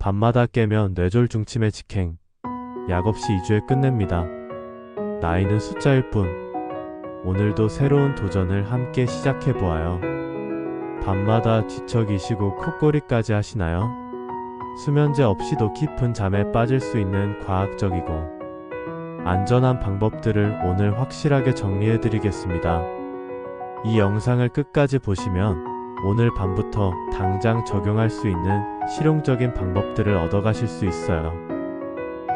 밤마다 깨면 뇌졸 중침의 직행. 약 없이 2주에 끝냅니다. 나이는 숫자일 뿐. 오늘도 새로운 도전을 함께 시작해 보아요. 밤마다 뒤척이시고 콧꼬리까지 하시나요? 수면제 없이도 깊은 잠에 빠질 수 있는 과학적이고 안전한 방법들을 오늘 확실하게 정리해 드리겠습니다. 이 영상을 끝까지 보시면 오늘 밤부터 당장 적용할 수 있는 실용적인 방법들을 얻어가실 수 있어요.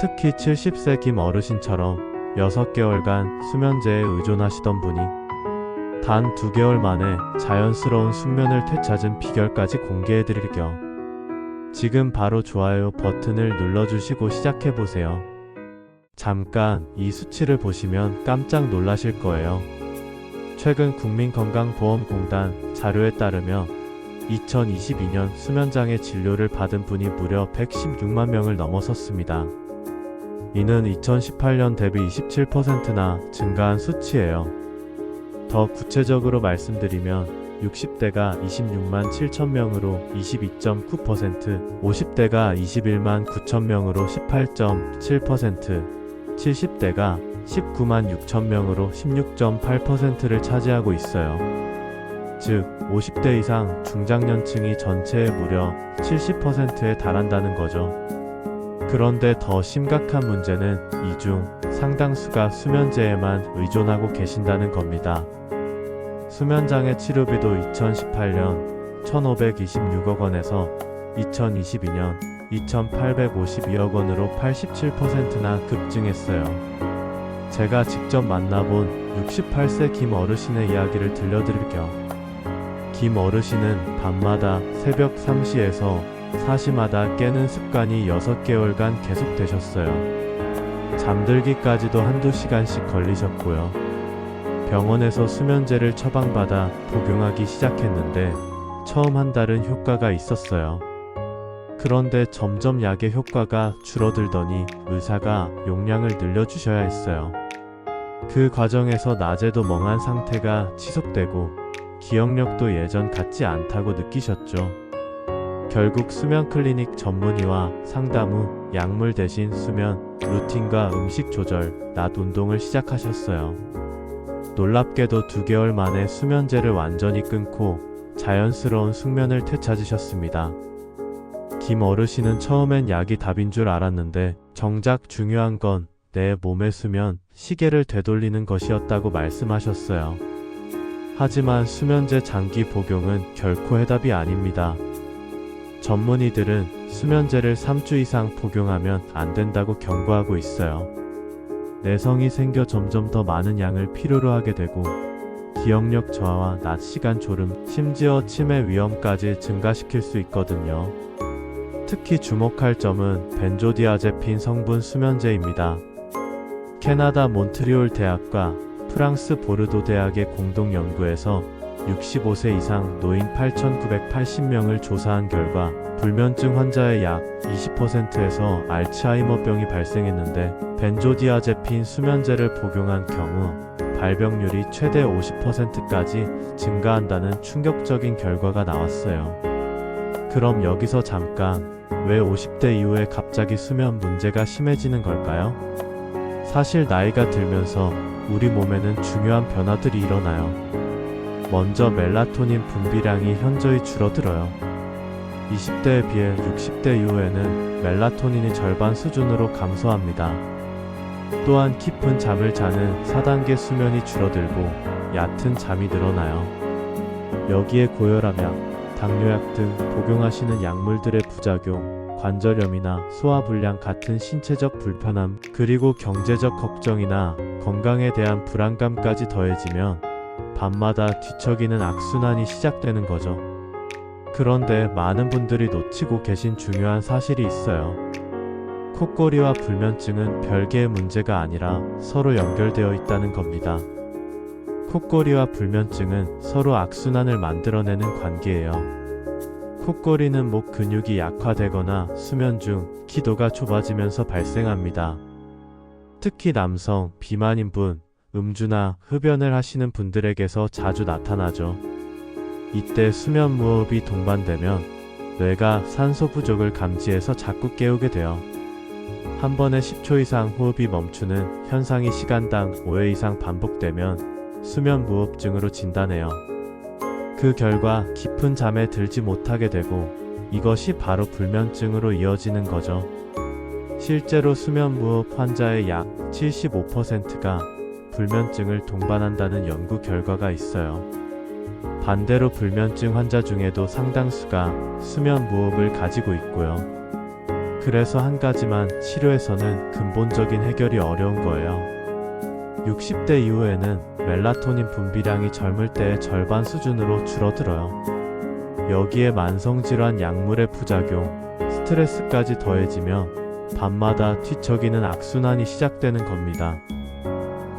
특히 70세 김 어르신처럼 6개월간 수면제에 의존하시던 분이 단 2개월 만에 자연스러운 숙면을 되찾은 비결까지 공개해 드릴 겸 지금 바로 좋아요 버튼을 눌러주시고 시작해보세요. 잠깐 이 수치를 보시면 깜짝 놀라실 거예요. 최근 국민건강보험공단 자료에 따르면 2022년 수면장애 진료를 받은 분이 무려 116만 명을 넘어섰습니다. 이는 2018년 대비 27%나 증가한 수치예요. 더 구체적으로 말씀드리면 60대가 26만 7천 명으로 22.9%, 50대가 21만 9천 명으로 18.7%, 70대가 19만 6천 명으로 16.8%를 차지하고 있어요. 즉, 50대 이상 중장년층이 전체의 무려 70%에 달한다는 거죠. 그런데 더 심각한 문제는 이 중 상당수가 수면제에만 의존하고 계신다는 겁니다. 수면장애 치료비도 2018년 1,526억 원에서 2022년 2,852억 원으로 87%나 급증했어요. 제가 직접 만나본 68세 김 어르신의 이야기를 들려드릴 겸, 김 어르신은 밤마다 새벽 3시에서 4시마다 깨는 습관이 6개월간 계속되셨어요. 잠들기까지도 한두 시간씩 걸리셨고요. 병원에서 수면제를 처방받아 복용하기 시작했는데 처음 한 달은 효과가 있었어요. 그런데 점점 약의 효과가 줄어들더니 의사가 용량을 늘려주셔야 했어요. 그 과정에서 낮에도 멍한 상태가 지속되고 기억력도 예전 같지 않다고 느끼셨죠. 결국 수면 클리닉 전문의와 상담 후 약물 대신 수면, 루틴과 음식 조절, 낮 운동을 시작하셨어요. 놀랍게도 2개월 만에 수면제를 완전히 끊고 자연스러운 숙면을 되찾으셨습니다. 김 어르신은 처음엔 약이 답인 줄 알았는데 정작 중요한 건 내 몸의 수면, 시계를 되돌리는 것이었다고 말씀하셨어요. 하지만 수면제 장기 복용은 결코 해답이 아닙니다. 전문의들은 수면제를 3주 이상 복용하면 안 된다고 경고하고 있어요. 내성이 생겨 점점 더 많은 양을 필요로 하게 되고 기억력 저하와 낮 시간 졸음, 심지어 치매 위험까지 증가시킬 수 있거든요. 특히 주목할 점은 벤조디아제핀 성분 수면제입니다. 캐나다 몬트리올 대학과 프랑스 보르도 대학의 공동 연구에서 65세 이상 노인 8,980명을 조사한 결과 불면증 환자의 약 20%에서 알츠하이머병이 발생했는데 벤조디아제핀 수면제를 복용한 경우 발병률이 최대 50%까지 증가한다는 충격적인 결과가 나왔어요. 그럼 여기서 잠깐 왜 50대 이후에 갑자기 수면 문제가 심해지는 걸까요? 사실 나이가 들면서 우리 몸에는 중요한 변화들이 일어나요. 먼저 멜라토닌 분비량이 현저히 줄어들어요. 20대에 비해 60대 이후에는 멜라토닌이 절반 수준으로 감소합니다. 또한 깊은 잠을 자는 4단계 수면이 줄어들고 얕은 잠이 늘어나요. 여기에 고혈압약, 당뇨약 등 복용하시는 약물들의 부작용, 관절염이나 소화불량 같은 신체적 불편함, 그리고 경제적 걱정이나 건강에 대한 불안감까지 더해지면 밤마다 뒤척이는 악순환이 시작되는 거죠. 그런데 많은 분들이 놓치고 계신 중요한 사실이 있어요. 콧꼬리와 불면증은 별개의 문제가 아니라 서로 연결되어 있다는 겁니다. 콧꼬리와 불면증은 서로 악순환을 만들어내는 관계예요. 콧꼬리는 목 근육이 약화되거나 수면 중 기도가 좁아지면서 발생합니다. 특히 남성, 비만인 분, 음주나 흡연을 하시는 분들에게서 자주 나타나죠. 이때 수면 무호흡이 동반되면 뇌가 산소 부족을 감지해서 자꾸 깨우게 돼요. 한 번에 10초 이상 호흡이 멈추는 현상이 시간당 5회 이상 반복되면 수면 무호흡증으로 진단해요. 그 결과 깊은 잠에 들지 못하게 되고 이것이 바로 불면증으로 이어지는 거죠. 실제로 수면 무호흡 환자의 약 75%가 불면증을 동반한다는 연구 결과가 있어요. 반대로 불면증 환자 중에도 상당수가 수면 무호흡을 가지고 있고요. 그래서 한 가지만 치료에서는 근본적인 해결이 어려운 거예요. 60대 이후에는 멜라토닌 분비량이 젊을 때의 절반 수준으로 줄어들어요. 여기에 만성질환 약물의 부작용, 스트레스까지 더해지며 밤마다 뒤척이는 악순환이 시작되는 겁니다.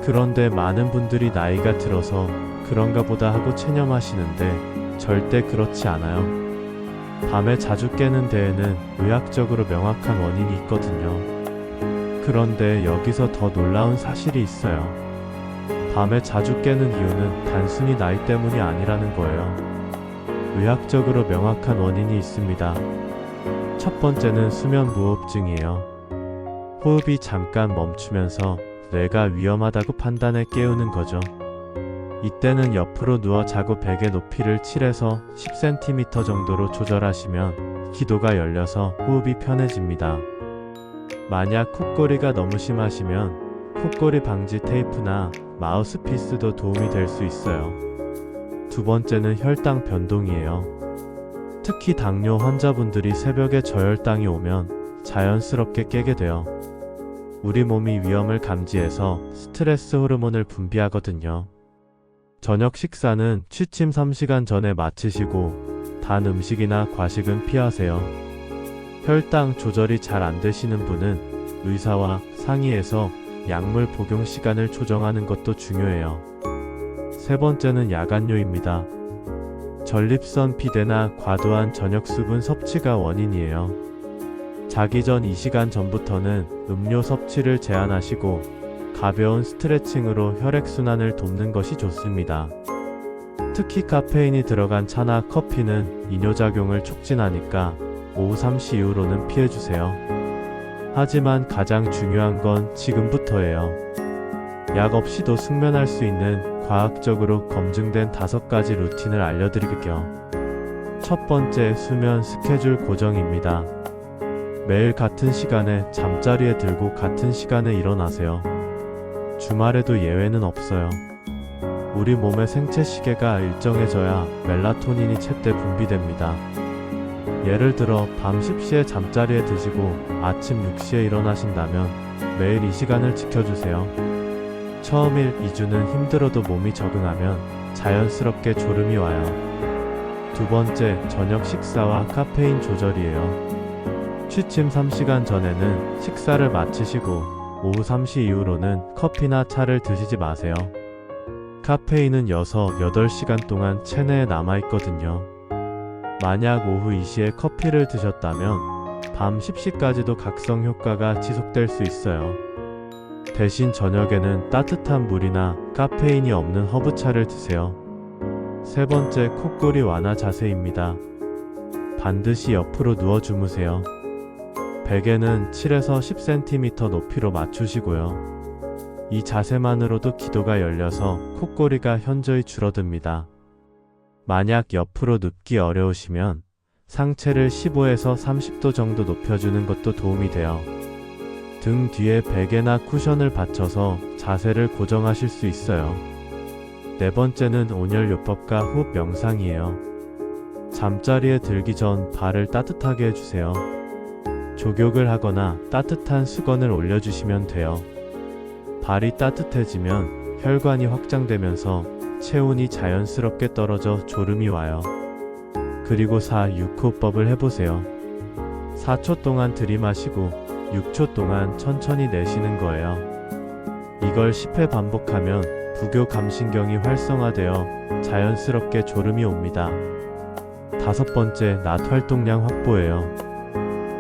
그런데 많은 분들이 나이가 들어서 그런가 보다 하고 체념하시는데 절대 그렇지 않아요. 밤에 자주 깨는 데에는 의학적으로 명확한 원인이 있거든요. 그런데 여기서 더 놀라운 사실이 있어요. 밤에 자주 깨는 이유는 단순히 나이 때문이 아니라는 거예요. 의학적으로 명확한 원인이 있습니다. 첫 번째는 수면 무호흡증이에요. 호흡이 잠깐 멈추면서 뇌가 위험하다고 판단해 깨우는 거죠. 이때는 옆으로 누워 자고 베개 높이를 7에서 10cm 정도로 조절하시면 기도가 열려서 호흡이 편해집니다. 만약 콧꼬리가 너무 심하시면 콧꼬리 방지 테이프나 마우스피스도 도움이 될 수 있어요. 두 번째는 혈당 변동이에요. 특히 당뇨 환자분들이 새벽에 저혈당이 오면 자연스럽게 깨게 돼요. 우리 몸이 위험을 감지해서 스트레스 호르몬을 분비하거든요. 저녁 식사는 취침 3시간 전에 마치시고 단 음식이나 과식은 피하세요. 혈당 조절이 잘 안 되시는 분은 의사와 상의해서 약물 복용 시간을 조정하는 것도 중요해요. 세 번째는 야간뇨입니다. 전립선 비대나 과도한 저녁 수분 섭취가 원인이에요. 자기 전 2시간 전부터는 음료 섭취를 제한하시고 가벼운 스트레칭으로 혈액순환을 돕는 것이 좋습니다. 특히 카페인이 들어간 차나 커피는 이뇨작용을 촉진하니까 오후 3시 이후로는 피해주세요. 하지만 가장 중요한 건 지금부터예요. 약 없이도 숙면할 수 있는 과학적으로 검증된 다섯 가지 루틴을 알려드릴게요. 첫 번째 수면 스케줄 고정입니다. 매일 같은 시간에 잠자리에 들고 같은 시간에 일어나세요. 주말에도 예외는 없어요. 우리 몸의 생체 시계가 일정해져야 멜라토닌이 제때 분비됩니다. 예를 들어 밤 10시에 잠자리에 드시고 아침 6시에 일어나신다면 매일 이 시간을 지켜주세요. 처음일 2주는 힘들어도 몸이 적응하면 자연스럽게 졸음이 와요. 두 번째, 저녁 식사와 카페인 조절이에요. 취침 3시간 전에는 식사를 마치시고 오후 3시 이후로는 커피나 차를 드시지 마세요. 카페인은 6, 8시간 동안 체내에 남아있거든요. 만약 오후 2시에 커피를 드셨다면 밤 10시까지도 각성 효과가 지속될 수 있어요. 대신 저녁에는 따뜻한 물이나 카페인이 없는 허브차를 드세요. 세 번째 콧꼬리 완화 자세입니다. 반드시 옆으로 누워 주무세요. 베개는 7에서 10cm 높이로 맞추시고요. 이 자세만으로도 기도가 열려서 콧꼬리가 현저히 줄어듭니다. 만약 옆으로 눕기 어려우시면 상체를 15에서 30도 정도 높여주는 것도 도움이 돼요. 등 뒤에 베개나 쿠션을 받쳐서 자세를 고정하실 수 있어요. 네 번째는 온열요법과 호흡 명상이에요. 잠자리에 들기 전 발을 따뜻하게 해주세요. 족욕을 하거나 따뜻한 수건을 올려주시면 돼요. 발이 따뜻해지면 혈관이 확장되면서 체온이 자연스럽게 떨어져 졸음이 와요. 그리고 4, 6호법을 해보세요. 4초 동안 들이마시고 6초 동안 천천히 내쉬는 거예요. 이걸 10회 반복하면 부교 감신경이 활성화되어 자연스럽게 졸음이 옵니다. 다섯 번째, 낮 활동량 확보예요.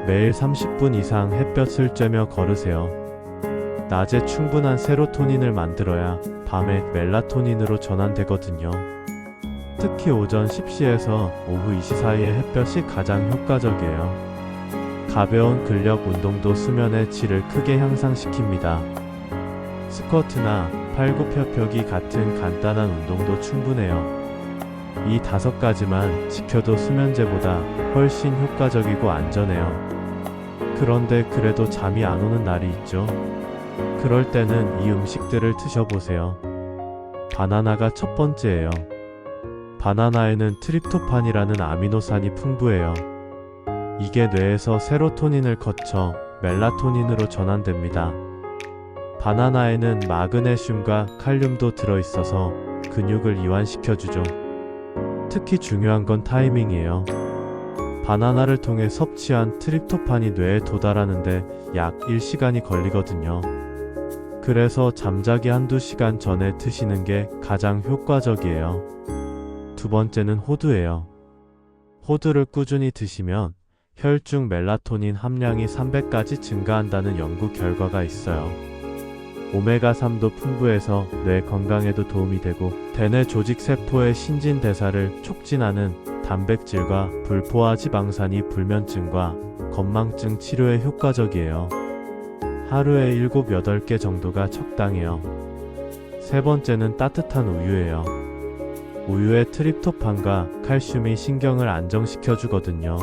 매일 30분 이상 햇볕을 쬐며 걸으세요. 낮에 충분한 세로토닌을 만들어야 밤에 멜라토닌으로 전환되거든요. 특히 오전 10시에서 오후 2시 사이의 햇볕이 가장 효과적이에요. 가벼운 근력 운동도 수면의 질을 크게 향상시킵니다. 스쿼트나 팔굽혀펴기 같은 간단한 운동도 충분해요. 이 다섯 가지만 지켜도 수면제보다 훨씬 효과적이고 안전해요. 그런데 그래도 잠이 안 오는 날이 있죠. 그럴 때는 이 음식들을 드셔보세요. 바나나가 첫 번째예요. 바나나에는 트립토판이라는 아미노산이 풍부해요. 이게 뇌에서 세로토닌을 거쳐 멜라토닌으로 전환됩니다. 바나나에는 마그네슘과 칼륨도 들어있어서 근육을 이완시켜주죠. 특히 중요한 건 타이밍이에요. 바나나를 통해 섭취한 트립토판이 뇌에 도달하는데 약 1시간이 걸리거든요. 그래서 잠자기 한두 시간 전에 드시는 게 가장 효과적이에요. 두 번째는 호두예요. 호두를 꾸준히 드시면 혈중 멜라토닌 함량이 300까지 증가한다는 연구 결과가 있어요. 오메가3도 풍부해서 뇌 건강에도 도움이 되고 대뇌 조직 세포의 신진 대사를 촉진하는 단백질과 불포화 지방산이 불면증과 건망증 치료에 효과적이에요. 하루에 7, 8개 정도가 적당해요. 세 번째는 따뜻한 우유예요. 우유의 트립토판과 칼슘이 신경을 안정시켜 주거든요.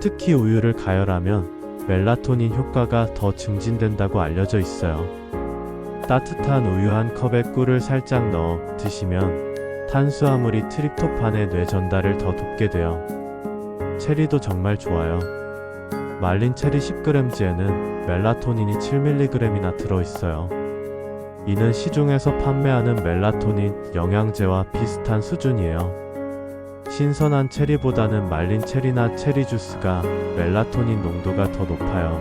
특히 우유를 가열하면 멜라토닌 효과가 더 증진된다고 알려져 있어요. 따뜻한 우유 한 컵에 꿀을 살짝 넣어 드시면 탄수화물이 트립토판의 뇌 전달을 더 돕게 돼요. 체리도 정말 좋아요. 말린 체리 10g지에는 멜라토닌이 7mg이나 들어있어요. 이는 시중에서 판매하는 멜라토닌 영양제와 비슷한 수준이에요. 신선한 체리보다는 말린 체리나 체리 주스가 멜라토닌 농도가 더 높아요.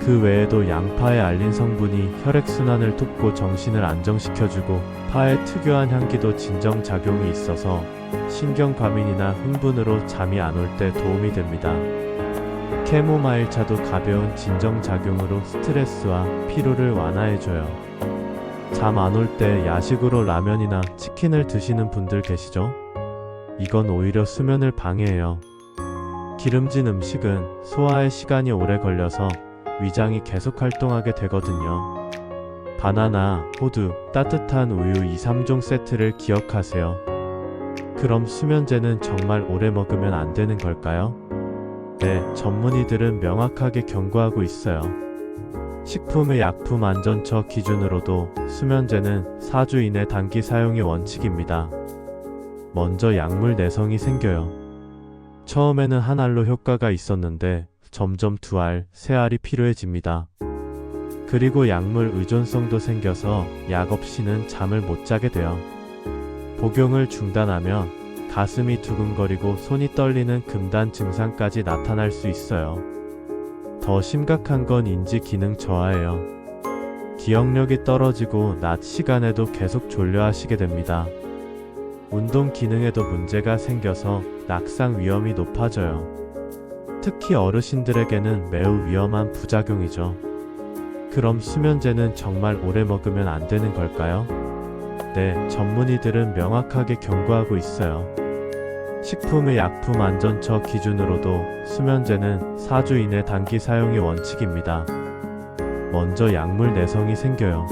그 외에도 양파의 알린 성분이 혈액순환을 돕고 정신을 안정시켜주고 파의 특유한 향기도 진정작용이 있어서 신경과민이나 흥분으로 잠이 안 올 때 도움이 됩니다. 캐모마일 차도 가벼운 진정작용으로 스트레스와 피로를 완화해줘요. 잠 안 올 때 야식으로 라면이나 치킨을 드시는 분들 계시죠? 이건 오히려 수면을 방해해요. 기름진 음식은 소화에 시간이 오래 걸려서 위장이 계속 활동하게 되거든요. 바나나, 호두, 따뜻한 우유 2, 3종 세트를 기억하세요. 그럼 수면제는 정말 오래 먹으면 안 되는 걸까요? 네, 전문의들은 명확하게 경고하고 있어요. 식품의 약품 안전처 기준으로도 수면제는 4주 이내 단기 사용이 원칙입니다. 먼저 약물 내성이 생겨요. 처음에는 한 알로 효과가 있었는데 점점 두 알, 세 알이 필요해집니다. 그리고 약물 의존성도 생겨서 약 없이는 잠을 못 자게 돼요. 복용을 중단하면 가슴이 두근거리고 손이 떨리는 금단 증상까지 나타날 수 있어요. 더 심각한 건 인지 기능 저하예요. 기억력이 떨어지고 낮 시간에도 계속 졸려 하시게 됩니다. 운동 기능에도 문제가 생겨서 낙상 위험이 높아져요. 특히 어르신들에게는 매우 위험한 부작용이죠. 그럼 수면제는 정말 오래 먹으면 안 되는 걸까요? 네, 전문의들은 명확하게 경고하고 있어요. 식품의 약품 안전처 기준으로도 수면제는 4주 이내 단기 사용이 원칙입니다. 먼저 약물 내성이 생겨요.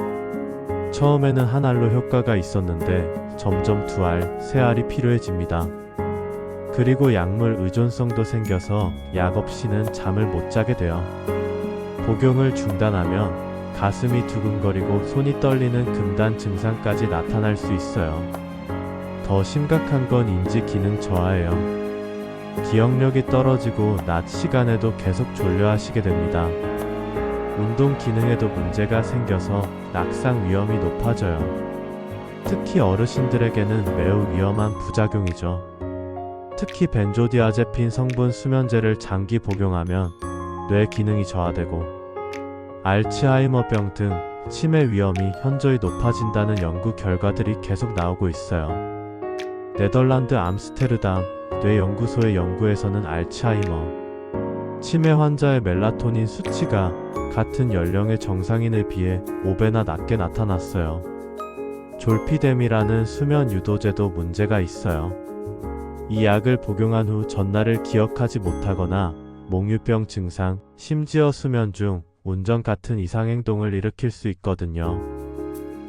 처음에는 한 알로 효과가 있었는데 점점 두 알, 세 알이 필요해집니다. 그리고 약물 의존성도 생겨서 약 없이는 잠을 못 자게 돼요. 복용을 중단하면 가슴이 두근거리고 손이 떨리는 금단 증상까지 나타날 수 있어요. 더 심각한 건 인지 기능 저하예요. 기억력이 떨어지고 낮 시간에도 계속 졸려 하시게 됩니다. 운동 기능에도 문제가 생겨서 낙상 위험이 높아져요. 특히 어르신들에게는 매우 위험한 부작용이죠. 특히 벤조디아제핀 성분 수면제를 장기 복용하면 뇌 기능이 저하되고 알츠하이머병 등 치매 위험이 현저히 높아진다는 연구 결과들이 계속 나오고 있어요. 네덜란드 암스테르담 뇌연구소의 연구에서는 알츠하이머 치매 환자의 멜라토닌 수치가 같은 연령의 정상인에 비해 5배나 낮게 나타났어요. 졸피뎀이라는 수면 유도제도 문제가 있어요. 이 약을 복용한 후 전날을 기억하지 못하거나 몽유병 증상, 심지어 수면 중 운전 같은 이상행동을 일으킬 수 있거든요.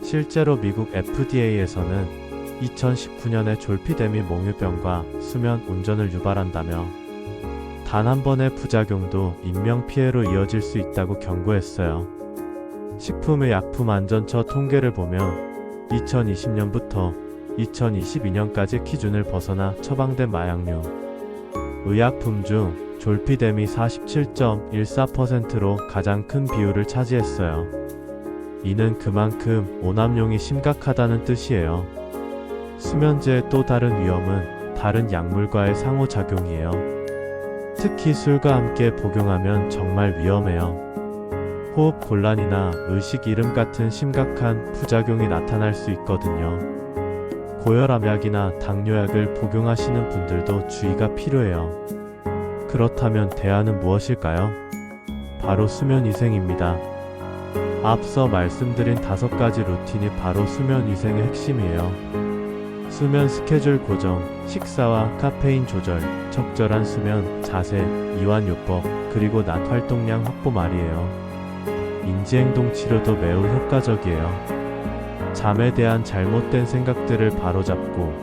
실제로 미국 FDA에서는 2019년에 졸피뎀이 몽유병과 수면 운전을 유발한다며 단 한 번의 부작용도 인명피해로 이어질 수 있다고 경고했어요. 식품의 약품 안전처 통계를 보면 2020년부터 2022년까지 기준을 벗어나 처방된 마약류, 의약품 중 졸피뎀이 47.14%로 가장 큰 비율을 차지했어요. 이는 그만큼 오남용이 심각하다는 뜻이에요. 수면제의 또 다른 위험은 다른 약물과의 상호작용이에요. 특히 술과 함께 복용하면 정말 위험해요. 호흡 곤란이나 의식 잃음 같은 심각한 부작용이 나타날 수 있거든요. 고혈압약이나 당뇨약을 복용하시는 분들도 주의가 필요해요. 그렇다면 대안은 무엇일까요? 바로 수면 위생입니다. 앞서 말씀드린 다섯 가지 루틴이 바로 수면 위생의 핵심이에요. 수면 스케줄 고정, 식사와 카페인 조절, 적절한 수면, 자세, 이완요법, 그리고 낮 활동량 확보 말이에요. 인지행동 치료도 매우 효과적이에요. 잠에 대한 잘못된 생각들을 바로잡고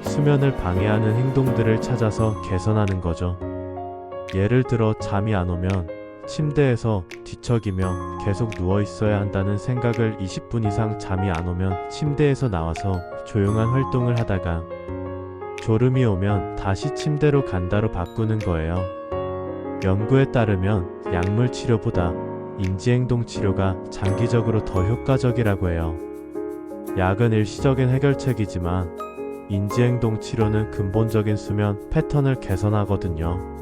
수면을 방해하는 행동들을 찾아서 개선하는 거죠. 예를 들어 잠이 안 오면 침대에서 뒤척이며 계속 누워 있어야 한다는 생각을 20분 이상 잠이 안 오면 침대에서 나와서 조용한 활동을 하다가 졸음이 오면 다시 침대로 간다로 바꾸는 거예요. 연구에 따르면 약물 치료보다 인지행동 치료가 장기적으로 더 효과적이라고 해요. 약은 일시적인 해결책이지만 인지행동 치료는 근본적인 수면 패턴을 개선하거든요.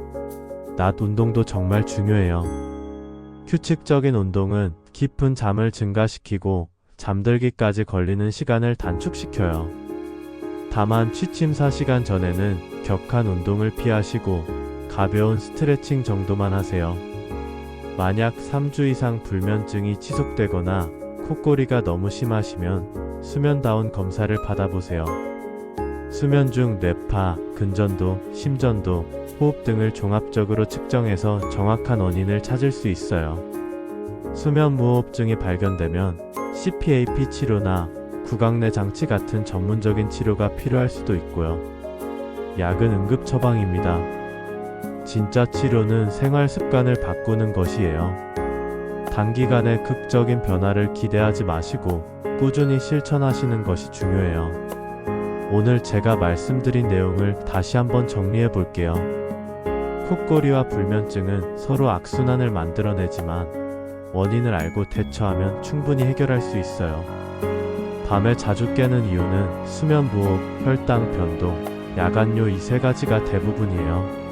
낮 운동도 정말 중요해요. 규칙적인 운동은 깊은 잠을 증가시키고 잠들기까지 걸리는 시간을 단축시켜요. 다만 취침 4시간 전에는 격한 운동을 피하시고 가벼운 스트레칭 정도만 하세요. 만약 3주 이상 불면증이 지속되거나 콧꼬리가 너무 심하시면 수면다운 검사를 받아보세요. 수면 중 뇌파, 근전도, 심전도, 호흡 등을 종합적으로 측정해서 정확한 원인을 찾을 수 있어요. 수면 무호흡증이 발견되면 CPAP 치료나 구강내 장치 같은 전문적인 치료가 필요할 수도 있고요. 약은 응급 처방입니다. 진짜 치료는 생활 습관을 바꾸는 것이에요. 단기간에 극적인 변화를 기대하지 마시고 꾸준히 실천하시는 것이 중요해요. 오늘 제가 말씀드린 내용을 다시 한번 정리해 볼게요. 콧꼬리와 불면증은 서로 악순환을 만들어내지만 원인을 알고 대처하면 충분히 해결할 수 있어요. 밤에 자주 깨는 이유는 수면 부호, 혈당 변동, 야간요 이 세 가지가 대부분이에요.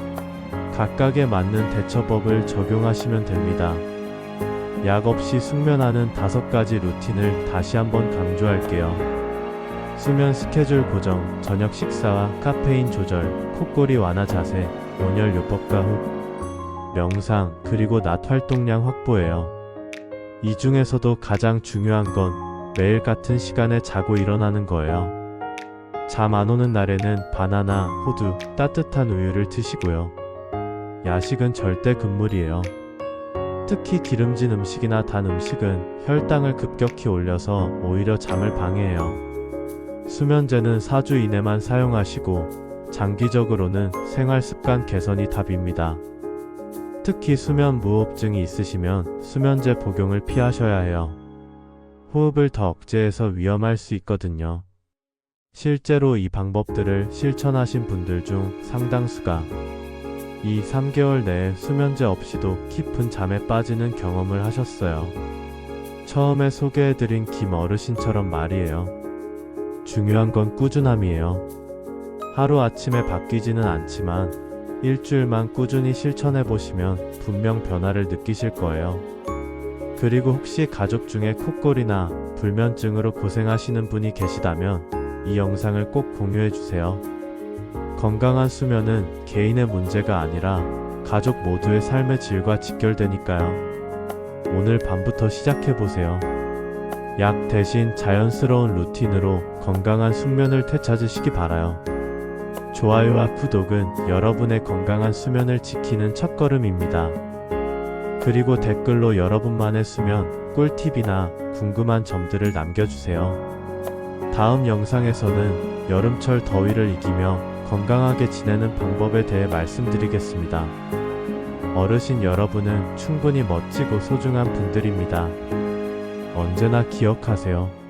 각각에 맞는 대처법을 적용하시면 됩니다. 약 없이 숙면하는 다섯 가지 루틴을 다시 한번 강조할게요. 수면 스케줄 고정, 저녁 식사와 카페인 조절, 콧꼬리 완화 자세, 온열 요법과 흡, 명상, 그리고 낮 활동량 확보예요. 이 중에서도 가장 중요한 건 매일 같은 시간에 자고 일어나는 거예요. 잠 안 오는 날에는 바나나, 호두, 따뜻한 우유를 드시고요. 야식은 절대 금물이에요. 특히 기름진 음식이나 단 음식은 혈당을 급격히 올려서 오히려 잠을 방해해요. 수면제는 4주 이내만 사용하시고 장기적으로는 생활 습관 개선이 답입니다. 특히 수면 무호흡증이 있으시면 수면제 복용을 피하셔야 해요. 호흡을 더 억제해서 위험할 수 있거든요. 실제로 이 방법들을 실천하신 분들 중 상당수가 이 3개월 내에 수면제 없이도 깊은 잠에 빠지는 경험을 하셨어요. 처음에 소개해드린 김 어르신처럼 말이에요. 중요한 건 꾸준함이에요. 하루아침에 바뀌지는 않지만 일주일만 꾸준히 실천해 보시면 분명 변화를 느끼실 거예요. 그리고 혹시 가족 중에 콧골이나 불면증으로 고생하시는 분이 계시다면 이 영상을 꼭 공유해 주세요. 건강한 수면은 개인의 문제가 아니라 가족 모두의 삶의 질과 직결되니까요. 오늘 밤부터 시작해 보세요. 약 대신 자연스러운 루틴으로 건강한 숙면을 되찾으시기 바라요. 좋아요와 구독은 여러분의 건강한 수면을 지키는 첫걸음입니다. 그리고 댓글로 여러분만의 수면 꿀팁이나 궁금한 점들을 남겨주세요. 다음 영상에서는 여름철 더위를 이기며 건강하게 지내는 방법에 대해 말씀드리겠습니다. 어르신 여러분은 충분히 멋지고 소중한 분들입니다. 언제나 기억하세요.